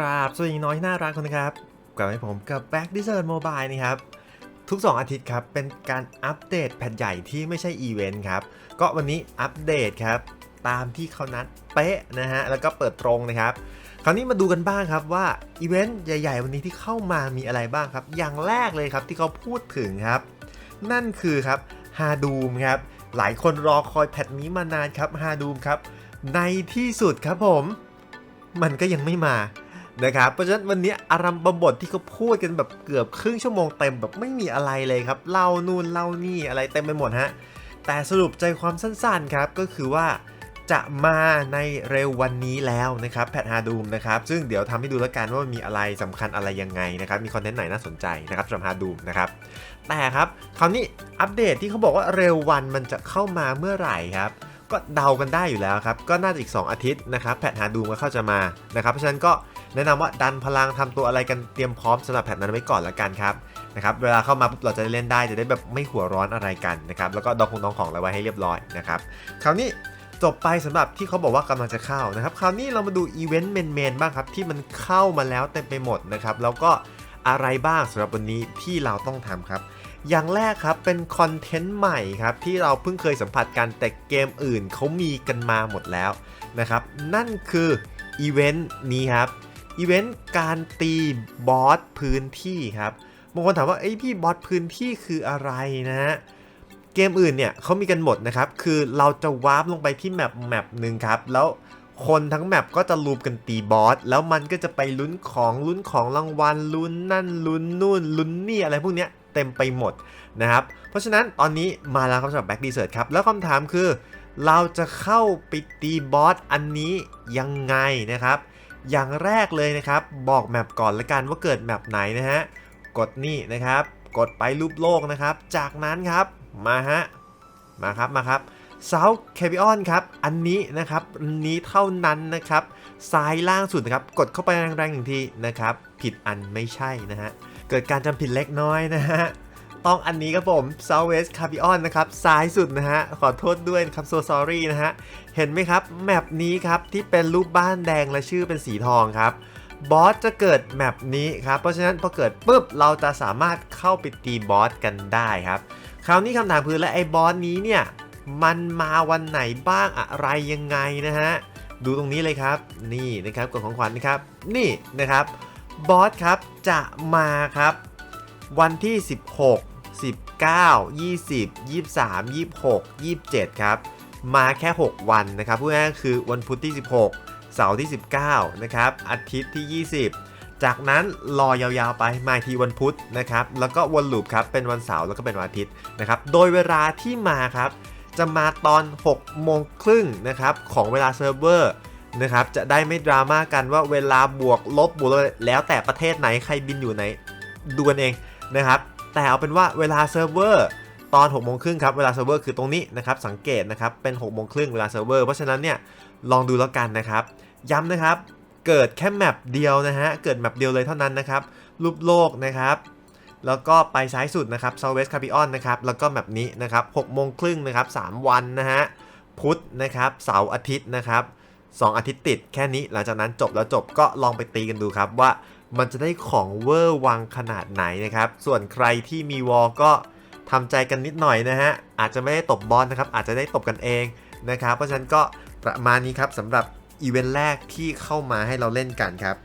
ครับสวัสดีน้อยที่น่ารักคนนะครับกลับมาให้ผมกับ Back Desert Mobile นะครับ ทุก 2 อาทิตย์ครับ เป็นการอัปเดตแผ่นใหญ่ที่ไม่ใช่อีเวนต์ครับ ก็วันนี้อัปเดตครับ ตามที่เขานัดเป๊ะนะฮะ แล้วก็เปิดตรงนะครับ คราวนี้มาดูกันบ้างครับว่าอีเวนต์ใหญ่ ๆ วันนี้ที่เข้ามามีอะไรบ้างครับ อย่างแรกเลยครับที่เขาพูดถึงครับ นั่นคือครับฮาดูมครับ หลายคนรอคอยแพทนี้มานานครับฮาดูมครับ ในที่สุดครับผม มันก็ยังไม่มา นะครับ เพราะฉะนั้นวันนี้อารัมบทบทที่เขาพูดกันแบบเกือบครึ่งชั่วโมงเต็มแบบไม่มีอะไรเลยครับ เล่านู่นเล่านี่อะไรเต็มไปหมดฮะ แต่สรุปใจความสั้นๆครับก็คือว่าจะมาในเร็ววันนี้แล้วนะครับแพทฮาดูมนะครับซึ่งเดี๋ยวทำให้ดูแล้วกันว่ามันมีอะไรสำคัญอะไรยังไงนะครับมีคอนเทนต์ไหนน่าสนใจนะครับสำหรับฮาดูมนะครับแต่ครับคราวนี้อัปเดตที่เขาบอกว่าเร็ววันมันจะเข้ามาเมื่อไหร่ครับก็เดากันได้อยู่แล้วครับก็น่าจะอีก 2 อาทิตย์นะครับแพทหาดูมก็เข้าจะมานะครับเพราะฉะนั้นก็ แนะนำว่าดันพลังทำตัวอะไรกันเตรียมพร้อมสำหรับแพทนั้นไว้ก่อนละกันครับนะครับเวลาเข้ามาปุ๊บเราจะได้เล่นได้จะได้แบบไม่หัวร้อนอะไรกันนะครับแล้วก็ดองคงดองของอะไรไว้ให้เรียบร้อยนะครับคราวนี้จบไปสำหรับที่เขาบอกว่ากำลังจะเข้านะครับคราวนี้เรามาดูอีเวนต์เมนๆบ้างครับที่มันเข้ามาแล้วเต็มไปหมดนะครับแล้วก็อะไรบ้างสำหรับวันนี้ที่เราต้องทำครับ อย่างแรกครับเป็นคอนเทนต์ใหม่ครับที่เราเพิ่งเคยสัมผัสกันแต่เกมอื่นเขามีกันมาหมดแล้วนะครับ นั่นคืออีเวนต์นี้ครับ อีเวนต์การตีบอสพื้นที่ครับบางคนถามว่าไอ้พี่บอสพื้นที่คืออะไรนะฮะเกมอื่นเนี่ยเขามีกันหมดนะครับ คือเราจะวาร์ปลงไปที่แมปแมปหนึ่งครับ แล้วคนทั้งแมปก็จะรูปกันตีบอส แล้วมันก็จะไปลุ้นของลุ้นของรางวัลลุ้นนั่นลุ้นนู่นลุ้นนี่อะไรพวกเนี้ยเต็มไปหมดนะครับ เพราะฉะนั้นตอนนี้มาแล้วครับสำหรับ Back Desert ครับ แล้วคำถามคือ เราจะเข้าไปตีบอสอันนี้ยังไงนะครับ อย่างแรกเลยนะครับ บอกแมปก่อนละกันว่าเกิดแมปไหนนะฮะ กดนี่นะครับ กดไปรูปโลกนะครับ จากนั้นครับ มาฮะ มาครับ มาครับเซาแคบิออนครับ อันนี้นะครับอันนี้เท่านั้นนะครับ ซ้ายล่างสุดนะครับ กดเข้าไปแรงๆหนึ่งทีนะครับ ผิดอันไม่ใช่นะฮะ เกิดการจำผิดเล็กน้อยนะฮะ ต้องอันนี้ครับผม Southwest c a p i o n นะครับ ซ้ายสุดนะฮะ ขอโทษด้วยครับ so sorry นะฮะ เห็นไหมครับ แมปนี้ครับ ที่เป็นรูปบ้านแดงและชื่อเป็นสีทองครับ บอสจะเกิดแมปนี้ครับ เพราะฉะนั้นพอเกิดปุ๊บ เราจะสามารถเข้าไปตีบอสกันได้ครับ คราวนี้คำถามคือและไอ้บอสนี้เนี่ย มันมาวันไหนบ้างอะไรยังไงนะฮะ ดูตรงนี้เลยครับ นี่นะครับกดของขวัญนะครับ นี่นะครับ บอสครับจะมาครับวันที่ 16 19 20 23 26 27 ครับ มาแค่ 6 วันนะครับพูดง่ายๆคือวันพุธที่ 16 เสาร์ที่ 19 นะครับ อาทิตย์ที่ 20 จากนั้นรอยาวๆไปมาทีวันพุธนะครับ แล้วก็วนลูปครับ เป็นวันเสาร์แล้วก็เป็นวันอาทิตย์นะครับ โดยเวลาที่มาครับ จะมาตอน 6 โมงครึ่งนะครับของเวลาเซิร์ฟเวอร์นะครับ จะได้ไม่ดราม่ากันว่าเวลาบวกลบบวกแล้วแต่ประเทศไหนใครบินอยู่ไหนดูกันเองนะครับ แต่เอาเป็นว่าเวลาเซิร์ฟเวอร์ตอน6โมงครึ่งครับเวลาเซิร์ฟเวอร์คือตรงนี้นะครับสังเกตนะครับเป็น6โมงครึ่งเวลาเซิร์ฟเวอร์เพราะฉะนั้นเนี่ยลองดูแล้วกันนะครับย้ำนะครับเกิดแค่แมปเดียวนะฮะเกิดแมปเดียวเลยเท่านั้นนะครับรูปโลกนะครับแล้วก็ไปซ้ายสุดนะครับ Southwest c a p i o n นะครับแล้วก็แบบนี้นะครับ6โมงครึ่งนะครับ3วันนะฮะพุธนะครับเสาร์อาทิตย์นะครับ2อาทิตย์ติดแค่นี้หลังจากนั้นจบแล้วจบก็ลองไปตีกันดูครับว่า มันจะได้ของเวอร์วังขนาดไหนนะครับ ส่วนใครที่มีวอลก็ทำใจกันนิดหน่อยนะฮะ อาจจะไม่ได้ตบบอลนะครับ อาจจะได้ตบกันเองนะครับ เพราะฉะนั้นก็ประมาณนี้ครับสำหรับอีเวนต์แรกที่เข้ามาให้เราเล่นกันครับ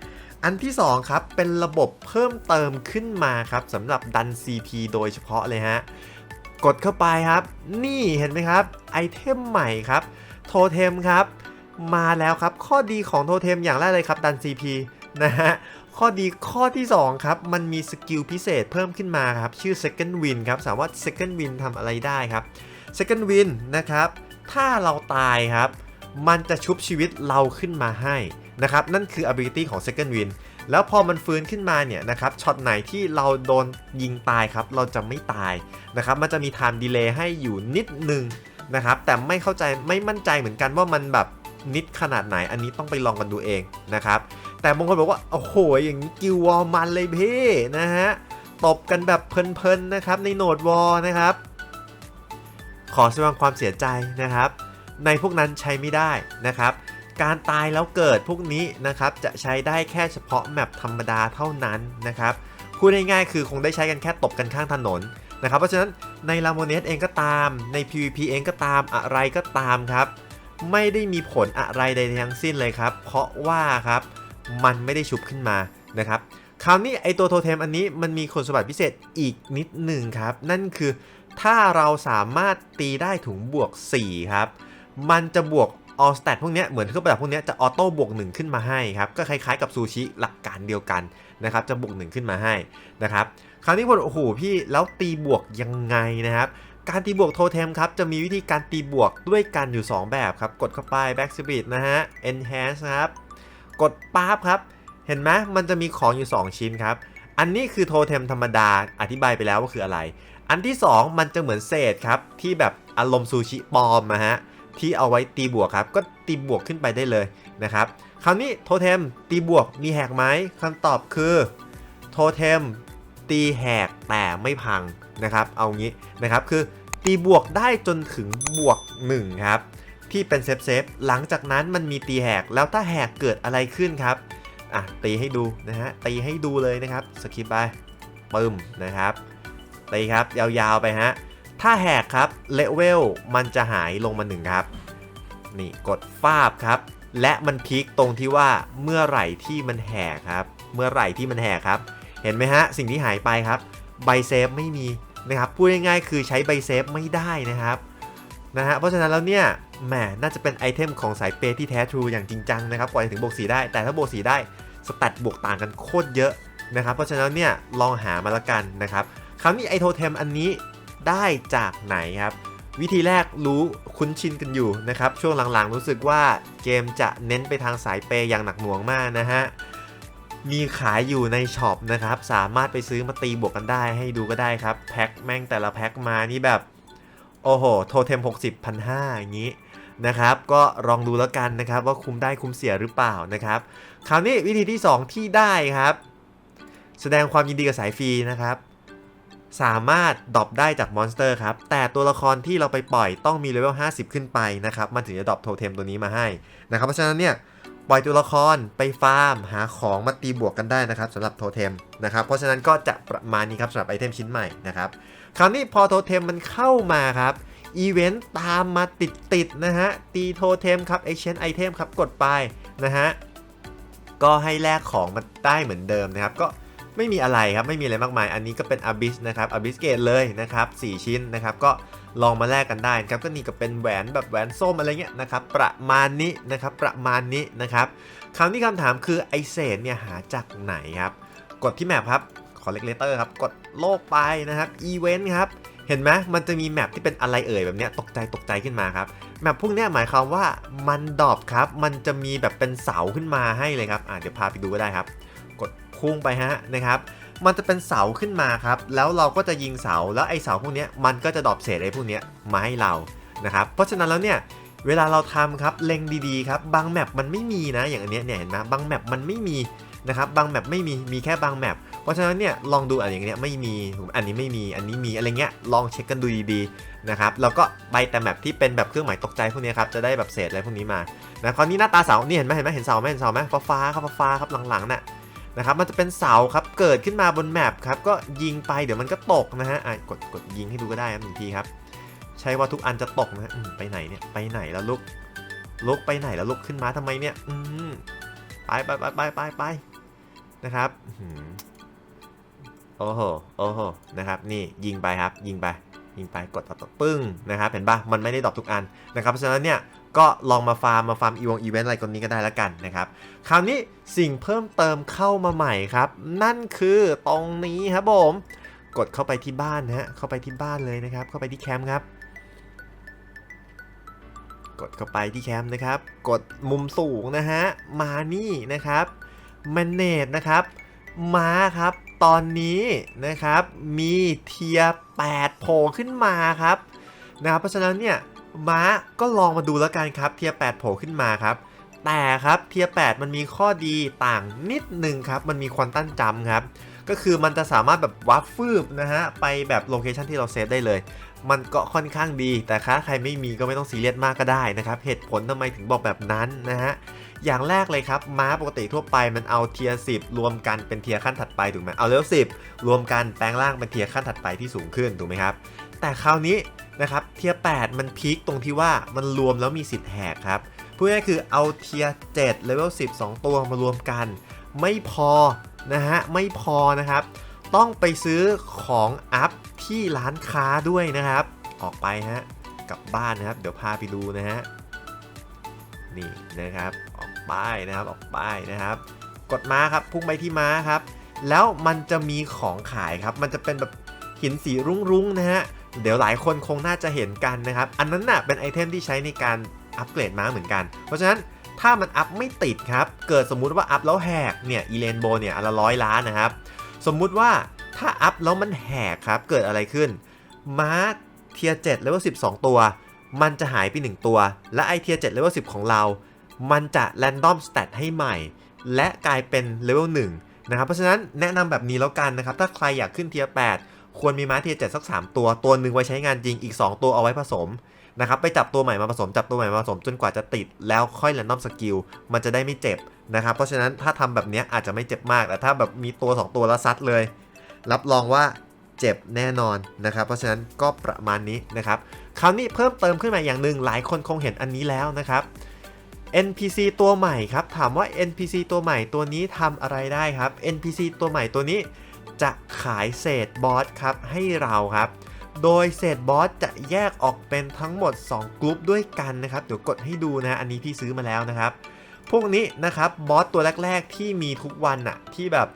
อันที่ 2 ครับ เป็นระบบเพิ่มเติมขึ้นมาครับสำหรับดัน CP โดยเฉพาะเลยฮะ กดเข้าไปครับ นี่เห็นไหมครับ ไอเทมใหม่ครับ โทเทมครับ มาแล้วครับ ข้อดีของโทเทมอย่างแรกเลยครับดัน CP นะฮะ ข้อดีข้อที่ 2 ครับ มันมีสกิลพิเศษเพิ่มขึ้นมาครับ ชื่อ Second Win ครับ สามารถ Second Win ทำอะไรได้ครับ Second Win นะครับ ถ้าเราตายครับ มันจะชุบชีวิตเราขึ้นมาให้นะครับ นั่นคือ ability ของ Second Win แล้วพอมันฟื้นขึ้นมาเนี่ยนะครับช็อตไหนที่เราโดนยิงตายครับ เราจะไม่ตายนะครับ มันจะมี time delay ให้อยู่นิดนึงนะครับ แต่ไม่เข้าใจไม่มั่นใจเหมือนกันว่ามันแบบนิดขนาดไหน อันนี้ต้องไปลองกันดูเองนะครับ แต่บางคนบอกว่า โอ้โห อย่างนี้กิววอลมันเลยพี่นะฮะ ตบกันแบบเพลินๆนะครับในโหนดวอลนะครับ ขอแสดงความเสียใจนะครับ ในพวกนั้นใช้ไม่ได้นะครับ การตายแล้วเกิดพวกนี้นะครับจะใช้ได้แค่เฉพาะแมปธรรมดาเท่านั้นนะครับพูดง่ายๆคือคงได้ใช้กันแค่ตบกันข้างถนนนะครับ เพราะฉะนั้นใน r a m o n e s เองก็ตาม ใน PVP เองก็ตามอะไรก็ตามครับ ไม่ได้มีผลอะไรใดทั้งสิ้นเลยครับ เพราะว่าครับ มันไม่ได้ชุบขึ้นมานะครับคราวนี้ไอตัวโทเทมอันนี้มันมีคุณสมบัติพิเศษอีกนิดหนึ่งครับ นั่นคือถ้าเราสามารถตีได้ถึงบวก 4 ครับ มันจะบวกออสแตทพวกเนี้ยเหมือนเครื่องประดับพวกเนี้ยจะออโต้บวก 1 ขึ้นมาให้ครับ ก็คล้ายๆกับซูชิหลักการเดียวกันนะครับ จะบวก 1 ขึ้นมาให้นะครับ คราวนี้พอโอ้โหพี่แล้วตีบวกยังไงนะครับ การตีบวกโทเทมครับ จะมีวิธีการตีบวกด้วยกันอยู่ 2 แบบครับ กดเข้าไป back speed นะฮะ enhance ครับ กดปั๊บครับ เห็นไหมมันจะมีของอยู่ 2 ชิ้นครับ อันนี้คือโทเทมธรรมดาอธิบายไปแล้วว่าคืออะไร อันที่ 2 มันจะเหมือนเศษครับ ที่แบบอารมณ์ซูชิปอมนะฮะที่เอาไว้ตีบวกครับ ก็ตีบวกขึ้นไปได้เลยนะครับคราวนี้โทเทมตีบวกมีแหกไหมคำตอบคือโทเทมตีแหกแต่ไม่พังนะครับ เอางี้นะครับคือตีบวกได้จนถึงบวก1ครับ ที่เป็นเซฟเซฟหลังจากนั้นมันมีตีแหกแล้วถ้าแหกเกิดอะไรขึ้นครับอะตีให้ดูนะฮะตีให้ดูเลยนะครับสกิปไปปึ้มนะครับตีครับยาวๆไปฮะถ้าแหกครับเลเวลมันจะหายลงมาหนึ่งครับนี่กดฟาบครับ และมันพีคตรงที่ว่าเมื่อไหร่ที่มันแหกครับเมื่อไหร่ที่มันแหกครับ เห็นไหมฮะสิ่งที่หายไปครับใบเซฟไม่มีนะครับพูดง่ายๆคือใช้ใบเซฟไม่ได้นะครับนะฮะเพราะฉะนั้นแล้วเนี่ย แหมน่าจะเป็นไอเทมของสายเปย์ที่แท้ทรูอย่างจริงจังนะครับกว่าจะถึงบวกสีได้ แต่ถ้าบวกสีได้สแตทบวกต่างกันโคตรเยอะนะครับ เพราะฉะนั้นเนี่ยลองหามาละกันนะครับคราวนี้ไอโทเทมอันนี้ได้จากไหนครับ วิธีแรกรู้คุ้นชินกันอยู่นะครับ ช่วงหลังๆ รู้สึกว่าเกมจะเน้นไปทางสายเปย์อย่างหนักหน่วงมากนะฮะมีขายอยู่ในช็อปนะครับ สามารถไปซื้อมาตีบวกกันได้ให้ดูก็ได้ครับ แพ็คแม่งแต่ละแพ็คมานี่แบบ โอ้โห โทเทม 60 1 5อย่างนี้ นะครับ ก็ลองดูแล้วกันนะครับ ว่าคุ้มได้คุ้มเสียหรือเปล่านะครับ คราวนี้วิธีที่ 2 ที่ได้ครับ แสดงความยินดีกับสายฟรีนะครับ สามารถดรอปได้จากมอนสเตอร์ครับ แต่ตัวละครที่เราไปปล่อยต้องมีเลเวล50 ขึ้นไปนะครับ มันถึงจะดรอปโทเทมตัวนี้มาให้นะครับ เพราะฉะนั้นเนี่ยปล่อยตัวละครไปฟาร์ม หาของมาตีบวกกันได้นะครับสำหรับโทเทมนะครับ เพราะฉะนั้นก็จะประมาณนี้ครับสำหรับไอเทมชิ้นใหม่นะครับ คราวนี้พอโทเทมมันเข้ามาครับ อีเวนต์ตามมาติดๆนะฮะ ตีโทเทมครับ exchange item ครับ กดไปนะฮะ ก็ให้แลกของมาได้เหมือนเดิมนะครับ ก็ไม่มีอะไรครับ ไม่มีอะไรมากมาย อันนี้ก็เป็น Abyss นะครับ Abyss Gate เลยนะครับ 4 ชิ้นนะครับ ก็ลองมาแลกกันได้ครับ ก็นี่ก็เป็นแหวนแบบแหวนส้มอะไรเงี้ยนะครับ ประมาณนี้นะครับ ประมาณนี้นะครับคราวนี้คำถามคือไอเศษเนี่ยหาจากไหนครับ กดที่แมปครับ ขอเลกเลเตอร์ครับ กดโลกไปนะครับ อีเวนต์ครับ เห็นไหมมันจะมีแมปที่เป็นอะไรเอ่ยแบบเนี้ยตกใจตกใจขึ้นมาครับแมปพวกเนี้ยหมายความว่ามันดอปครับ มันจะมีแบบเป็นเสาขึ้นมาให้เลยครับอ่าเดี๋ยวพาไปดูก็ได้ครับ กดพุ่งไปฮะนะครับ มันจะเป็นเสาขึ้นมาครับ แล้วเราก็จะยิงเสาแล้วไอ้เสาพวกเนี้ยมันก็จะดอปเศษไอ้พวกเนี้ยมาให้เรานะครับเพราะฉะนั้นแล้วเนี่ยเวลาเราทำครับเล็งดีๆครับบางแมปมันไม่มีนะอย่างอันเนี้ยเนี่ยเห็นไหมบางแมปมันไม่มีนะครับบางแมปไม่มีมีแค่บางแมป เพราะฉะนั้นเนี่ยลองดูอันอย่างเนี้ยไม่มีอันนี้ไม่มีอันนี้มีอะไรเงี้ยลองเช็คกันดูดีๆนะครับแล้วก็ไปแต่แมปที่เป็นแบบเครื่องหมายตกใจพวกนี้ครับจะได้แบบเศษอะไรพวกนี้มานะคราวนี้หน้าตาเสานี่เห็นไหมเห็นไหมเห็นเสาไหมเห็นเสาไหมฟ้าฟ้าครับฟ้าฟ้าครับหลังๆน่ะนะครับมันจะเป็นเสาครับเกิดขึ้นมาบนแมปครับก็ยิงไปเดี๋ยวมันก็ตกนะฮะอะกดกดยิงให้ดูก็ได้ครับหนึ่งทีครับใช่ว่าทุกอันจะตกนะไปไหนเนี่ยไปไหนแล้วลูกลูกไปไหนแล้วลูกขึ้นมาทำไมเนี่ยอืไปไปไปไปไปไปนะครับ โอ้โห โอ้โห นะครับ นี่ยิงไปครับ ยิงไป ยิงไป กดต่อต่อปึ้งนะครับ เห็นปะมันไม่ได้ดรอปทุกอันนะครับ เพราะฉะนั้นเนี่ย ก็ลองมาฟาร์ม มาฟาร์มอีวงอีเวนต์อะไรคนนี้ก็ได้แล้วกันนะครับ คราวนี้สิ่งเพิ่มเติมเข้ามาใหม่ครับ นั่นคือตรงนี้ครับผม กดเข้าไปที่บ้านนะฮะ เข้าไปที่บ้านเลยนะครับ เข้าไปที่แคมป์ครับ กดเข้าไปที่แคมป์นะครับ กดมุมสูงนะฮะ มานี่นะครับ manage นะครับ ม้าครับ ตอนนี้นะครับมีเทีย8โผล่ขึ้นมาครับนะครับเพราะฉะนั้นเนี่ยม้าก็ลองมาดูแล้วกันครับเทีย8โผล่ขึ้นมาครับแต่ครับเทีย8มันมีข้อดีต่างนิดหนึ่งครับมันมีควอนตันจัมครับก็คือมันจะสามารถแบบวับฟืบนะฮะไปแบบโลเคชันที่เราเซฟได้เลย มันก็ค่อนข้างดีแต่ถ้าใครไม่มีก็ไม่ต้องซีเรียสมากก็ได้นะครับเหตุผลทำไมถึงบอกแบบนั้นนะฮะ อย่างแรกเลยครับ ม้าปกติทั่วไปมันเอาเทียร์สิรวมกันเป็นเทียร์ขั้นถัดไปถูกไหมเอาเลเวลสิรวมกันแปลงร่างเป็นเทียร์ขั้นถัดไปที่สูงขึ้นถูกไหมครับ แต่คราวนี้นะครับเทียร์8มันพีคตรงที่ว่ามันรวมแล้วมีสิทธิ์แหกครับพูดง่ายคือเอาเทียร์7เลเวล10 2 ตัวมารวมกัน ไม่พอนะฮะไม่พอนะครับ ต้องไปซื้อของอัพที่ร้านค้าด้วยนะครับ ออกไปฮะกลับบ้านนะครับ เดี๋ยวพาไปดูนะฮะนี่นะครับ ไปนะครับออกไปนะครับ กดม้าครับพุ่งไปที่ม้าครับ แล้วมันจะมีของขายครับ มันจะเป็นแบบหินสีรุ้งๆนะฮะเดี๋ยวหลายคนคงน่าจะเห็นกันนะครับ อันนั้นน่ะเป็นไอเทมที่ใช้ในการอัปเกรดม้าเหมือนกัน เพราะฉะนั้นถ้ามันอัพไม่ติดครับ เกิดสมมุติว่าอัพแล้วแหกเนี่ยอีเลนโบเนี่ยอันละร้อยล้านนะครับ สมมุติว่าถ้าอัพแล้วมันแหกครับ เกิดอะไรขึ้น ม้าเทียร์7เลเวล12ตัว มันจะหายไป 1 ตัว และไอเทียร์7เลเวล10ของเรา มันจะแรนดอมสเตตให้ใหม่ และกลายเป็นเลเวล1นะครับ เพราะฉะนั้นแนะนำแบบนี้แล้วกันนะครับ ถ้าใครอยากขึ้นเทียร์8ควรมีม้าเทียร์7สัก 3 ตัว ตัวหนึ่งไว้ใช้งานจริง อีก 2 ตัวเอาไว้ผสมนะครับ ไปจับตัวใหม่มาผสม จับตัวใหม่มาผสมจนกว่าจะติด แล้วค่อยแรนดอมสกิล มันจะได้ไม่เจ็บนะครับ เพราะฉะนั้นถ้าทำแบบนี้อาจจะไม่เจ็บมาก แต่ถ้าแบบมีตัว 2 ตัวแล้วซัดเลย รับรองว่าเจ็บแน่นอนนะครับ เพราะฉะนั้นก็ประมาณนี้นะครับ คราวนี้เพิ่มเติมขึ้นมาอย่างหนึ่งหลายคนคงเห็นอันนี้แล้วนะครับ NPC ตัวใหม่ครับ ถามว่า NPC ตัวใหม่ตัวนี้ทำอะไรได้ครับ NPC ตัวใหม่ตัวนี้จะขายเศษบอสครับให้เราครับ โดยเศษบอสจะแยกออกเป็นทั้งหมด 2 กลุ่มด้วยกันนะครับ เดี๋ยวกดให้ดูนะ อันนี้พี่ซื้อมาแล้วนะครับ พวกนี้นะครับบอสตัวแรก ๆ ที่มีทุกวันอะที่แบบ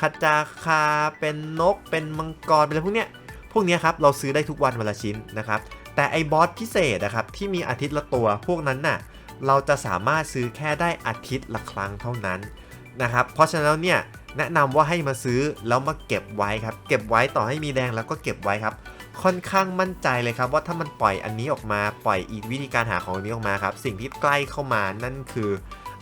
คาจาคาเป็นนกเป็นมังกรเป็นอะไรพวกเนี้ย พวกเนี้ยครับเราซื้อได้ทุกวันวันละชิ้นนะครับ แต่ไอ้บอสพิเศษนะครับที่มีอาทิตย์ละตัวพวกนั้นน่ะ เราจะสามารถซื้อแค่ได้อาทิตย์ละครั้งเท่านั้นนะครับ เพราะฉะนั้นเนี่ยแนะนำว่าให้มาซื้อแล้วมาเก็บไว้ครับ เก็บไว้ต่อให้มีแดงแล้วก็เก็บไว้ครับ ค่อนข้างมั่นใจเลยครับ ว่าถ้ามันปล่อยอันนี้ออกมาปล่อยอีกวิธีการหาของอันนี้ออกมาครับ สิ่งที่ใกล้เข้ามานั่นคือ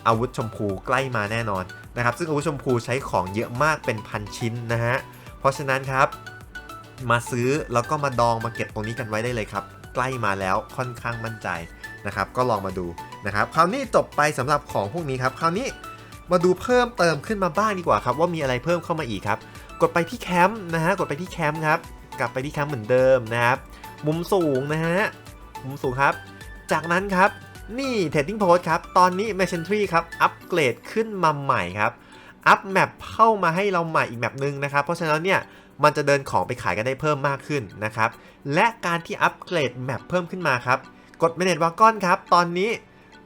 อาวุธชมพูใกล้มาแน่นอนนะครับ ซึ่งอาวุธชมพูใช้ของเยอะมากเป็นพันชิ้นนะฮะเพราะฉะนั้นครับ มาซื้อแล้วก็มาดองมาเก็บตรงนี้กันไว้ได้เลยครับ ใกล้มาแล้วค่อนข้างมั่นใจนะครับ ก็ลองมาดู นะครับคราวนี้จบไปสำหรับของพวกนี้ครับคราวนี้มาดูเพิ่มเติมขึ้นมาบ้างดีกว่าครับว่ามีอะไรเพิ่มเข้ามาอีกครับ กดไปที่แคมป์นะฮะกดไปที่แคมป์ครับกลับไปที่แคมป์เหมือนเดิมนะครับมุมสูงนะฮะมุมสูงครับ จากนั้นครับนี่ Trading Post ครับ ตอนนี้ m a c h i n t r y ครับ อัปเกรดขึ้นมาใหม่ครับ อัพแมปเข้ามาให้เราใหม่อีกแมปหนึ่งนะครับ เพราะฉะนั้นเนี่ย มันจะเดินของไปขายกันได้เพิ่มมากขึ้นนะครับ และการที่อัปเกรดแมปเพิ่มขึ้นมาครับ กด Manage Wagon ครับ ตอนนี้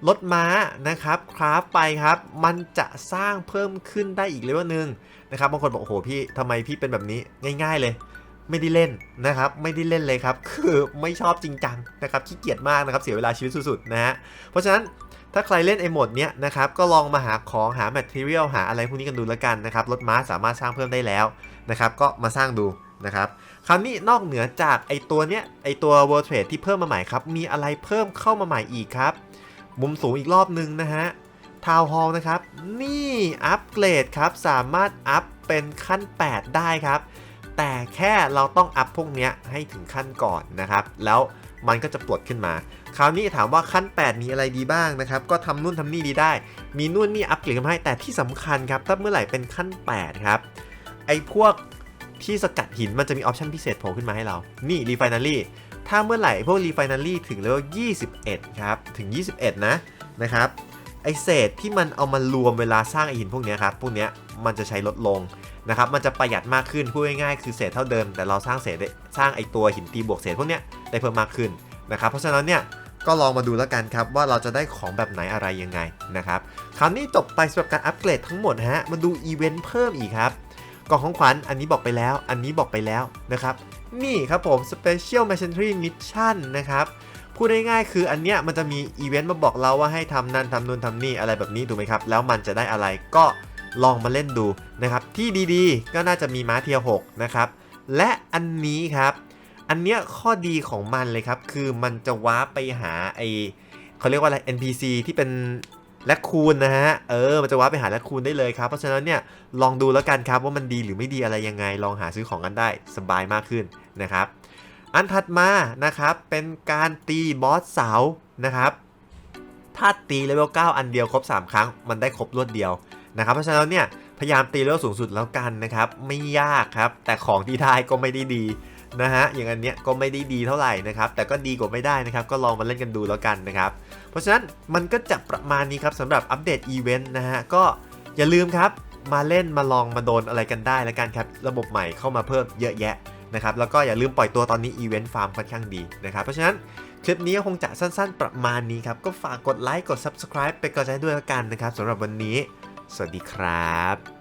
รถม้านะครับคราฟไปครับ มันจะสร้างเพิ่มขึ้นได้อีกเลเวลหนึ่งนะครับบางคนบอกโอ้โหพี่ทำไมพี่เป็นแบบนี้ง่าย ๆเลย ไม่ได้เล่นนะครับไม่ได้เล่นเลยครับ คือไม่ชอบจริงจังนะครับขี้เกียจมากนะครับเสียเวลาชีวิตสุดๆนะฮะเพราะฉะนั้นถ้าใครเล่นไอ้โหมดเนี้ยนะครับก็ลองมาหาของหาแมทเทียลหาอะไรพวกนี้กันดูแล้วกันนะครับรถม้าสามารถสร้างเพิ่มได้แล้วนะครับก็มาสร้างดูนะครับคราวนี้นอกเหนือจากไอตัวเนี้ยไอตัว World Trade ที่เพิ่มมาใหม่ครับมีอะไรเพิ่มเข้ามาใหม่อีกครับ มุมสูงอีกรอบนึงนะฮะทาวฮอลนะครับ นี่อัปเกรดครับ สามารถอัพเป็นขั้น 8 ได้ครับ แต่แค่เราต้องอัพพวกเนี้ยให้ถึงขั้นก่อนนะครับ แล้วมันก็จะปลดขึ้นมา คราวนี้ถามว่าขั้น 8 มีอะไรดีบ้างนะครับ ก็ทำนู่นทำนี่ดีได้ มีนู่นนี่อัปเกรดมาให้ แต่ที่สำคัญครับ ถ้าเมื่อไหร่เป็นขั้น 8 ครับ ไอ้พวกที่สกัดหินมันจะมีออปชันพิเศษโผล่ขึ้นมาให้เรา นี่รีไฟนารี่ ถ้าเมื่อไหร่พวกรีไฟนารีถึงเลเวล21 ครับ ถึง 21 นะนะครับไอเศษที่มันเอามารวมเวลาสร้างไอหินพวกเนี้ยครับ พวกเนี้ยมันจะใช้ลดลงนะครับ มันจะประหยัดมากขึ้น พูดง่ายๆคือเศษเท่าเดิม แต่เราสร้างเศษได้สร้างไอตัวหินตีบวกเศษพวกเนี้ยได้เพิ่มมากขึ้นนะครับ เพราะฉะนั้นเนี่ยก็ลองมาดูแล้วกันครับว่าเราจะได้ของแบบไหนอะไรยังไงนะครับคราวนี้จบไปสำหรับการอัปเกรดทั้งหมดฮะมาดูอีเวนต์เพิ่มอีกครับกล่องของขวัญอันนี้บอกไปแล้ว อันนี้บอกไปแล้วนะครับ นี่ครับผม Special Machinery Mission นะครับพูดง่ายๆคืออันเนี้ยมันจะมีอีเวนต์มาบอกเราว่าให้ทำนั่นทำนู่นทำนี่อะไรแบบนี้ถูกไหมครับ แล้วมันจะได้อะไรก็ลองมาเล่นดูนะครับ ที่ดีๆ ก็น่าจะมีม้าเทียร์6นะครับ และอันนี้ครับ อันเนี้ยข้อดีของมันเลยครับ คือมันจะว้าร์ปไปหาไอเขาเรียกว่าอะไร NPC ที่เป็น แลคคูนนะฮะ เออ มันจะว้าไปหาแลคคูนได้เลยครับ เพราะฉะนั้นเนี่ย ลองดูแล้วกันครับว่ามันดีหรือไม่ดีอะไรยังไง ลองหาซื้อของกันได้สบายมากขึ้นนะครับ อันถัดมานะครับ เป็นการตีบอสเสา นะครับ ถ้าตีเลเวล9อันเดียวครบ 3 ครั้ง มันได้ครบรวดเดียวนะครับ เพราะฉะนั้นเนี่ย พยายามตีเลเวลสูงสุดแล้วกันนะครับ ไม่ยากครับ แต่ของที่ได้ก็ไม่ได้ดี นะฮะอย่างอันเนี้ยก็ไม่ได้ดีเท่าไหร่นะครับ แต่ก็ดีกว่าไม่ได้นะครับ ก็ลองมาเล่นกันดูแล้วกันนะครับ เพราะฉะนั้นมันก็จะประมาณนี้ครับสำหรับอัปเดตอีเวนต์นะฮะก็อย่าลืมครับมาเล่นมาลองมาโดนอะไรกันได้แล้วกันครับ ระบบใหม่เข้ามาเพิ่มเยอะแยะนะครับแล้วก็อย่าลืมปล่อยตัวตอนนี้อีเวนต์ฟาร์มค่อนข้างดีนะครับ เพราะฉะนั้นคลิปนี้คงจะสั้นๆ ประมาณนี้ครับ ก็ฝากกดไลค์กด Subscribe ไปกดใจด้วยแล้วกันนะครับสำหรับวันนี้ สวัสดีครับ